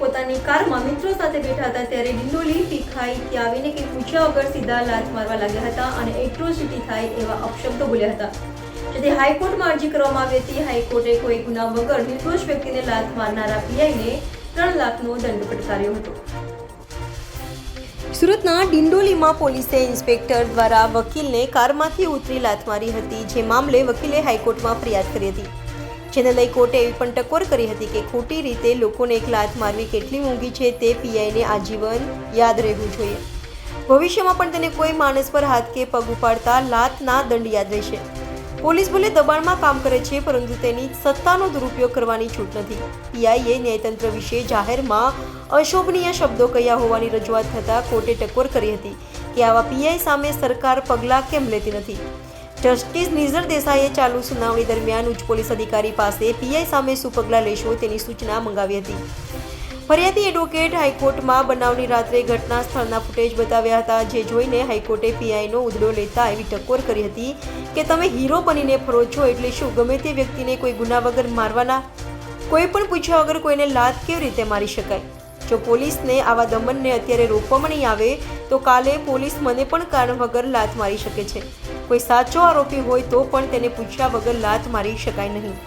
પોતાની કારમાં મિત્રો સીધા લાત મારવા લાગ્યા હતા અને એટ્રોસિટી થાય એવા અપશબ્દો બોલ્યા હતા. જેથી હાઈકોર્ટમાં અરજી કરવામાં આવી હાઈકોર્ટે કોઈ ગુના વગર નિર્દોષ વ્યક્તિને લાત મારનારા પીઆઈને ત્રણ લાખનો દંડ ફટકાર્યો હતો. સુરતના ડિંડોલીમાં પોલીસે ઇન્સ્પેક્ટર દ્વારા વકીલને કારમાંથી ઉતરી લાત મારી હતી, જે મામલે વકીલે હાઈકોર્ટમાં ફરિયાદ કરી હતી. જેને લઈ કોર્ટે એવી પણ ટકોર કરી હતી કે ખોટી રીતે લોકોને એક લાત મારવી કેટલી મોંઘી છે તે પીઆઈને આજીવન યાદ રહેવું જોઈએ. ભવિષ્યમાં પણ તેને કોઈ માણસ પર હાથ કે પગ ઉપાડતા લાતના દંડ યાદ રહેશે. પોલીસ ભલે દબાણમાં કામ કરે છે, પરંતુ તેની સત્તાનો દુરુપયોગ કરવાની છૂટ નથી. પીઆઈએ ન્યાયતંત્ર વિશે જાહેરમાં અશોભનીય શબ્દો કહ્યા હોવાની રજૂઆત થતાં કોર્ટે ટકોર કરી હતી કે આવા પીઆઈ સામે સરકાર પગલાં કેમ લેતી નથી. જસ્ટિસ નિઝર દેસાઈએ ચાલુ સુનાવણી દરમિયાન ઉચ્ચ પોલીસ અધિકારી પાસે પીઆઈ સામે શું પગલાં લેશો તેની સૂચના મંગાવી હતી. ફરિયાદી એડવોકેટ હાઈકોર્ટમાં બનાવની રાત્રે ઘટના સ્થળના ફૂટેજ બતાવ્યા હતા, જે જોઈને હાઈકોર્ટે પીઆઈનો ઉદડો લેતા એવી ટકોર કરી હતી કે તમે હીરો બનીને ફરો છો એટલે શું ગમે તે વ્યક્તિને કોઈ ગુના વગર મારવાના? કોઈ પણ પૂછ્યા વગર કોઈને લાત કેવી રીતે મારી શકાય? જો પોલીસને આવા દમનને અત્યારે રોકવામાં નહીં આવે, તો કાલે પોલીસ મને પણ કારણ વગર લાત મારી શકે છે. કોઈ સાચો આરોપી હોય તો પણ તેને પૂછ્યા વગર લાત મારી શકાય નહીં.